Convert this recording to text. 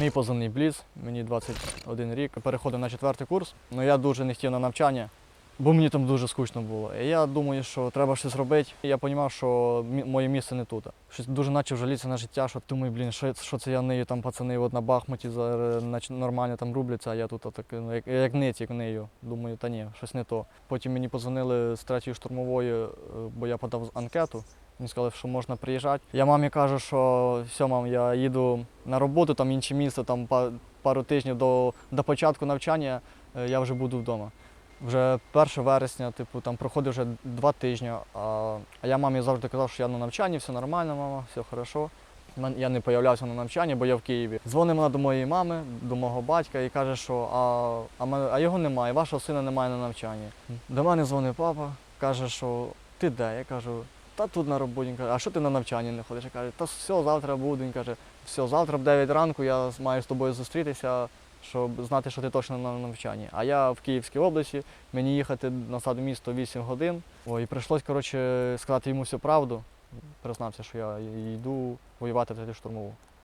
Мій позивний Бліз, мені 21 рік. Переходив на четвертий курс. Ну я дуже не хотів на навчання, бо мені там дуже скучно було. І я думаю, що треба щось робити. Я розумів, що моє місце не тут. Щось дуже почав жалітися на життя, що думаю, блін, що, що це я нею там пацани от на Бахмуті за- нормально там рубляться, а я тут так, ну, як, як нитік нею. Думаю, та ні, щось не то. Потім мені позвонили з третьої штурмової, е, бо я подав анкету. Мені сказали, що можна приїжджати. Я мамі кажу, що все, мам, я їду на роботу, там інше місто, там пару тижнів до, до початку навчання е, я вже буду вдома. Вже 1 вересня, типу, там проходить вже два тижні. А, а я мамі завжди казав, що я на навчанні, все нормально, мама, все хорошо. Я не появлявся на навчанні, бо я в Києві. Дзвонить до моєї мами, до мого батька і каже, що а, а, а його немає, вашого сина немає на навчанні. До мене дзвонить папа, каже, що ти де? Я кажу, та тут на роботі. Каже, а що ти на навчання не ходиш? Я кажу, та все, завтра буду. Він каже, все, завтра в 9 ранку я маю з тобою зустрітися, щоб знати, що ти точно на навчанні. А я в Київській області, мені їхати на саду місто 8 годин. О, і прийшлось, коротше, сказати йому всю правду. Признався, що я йду воювати в штурмову.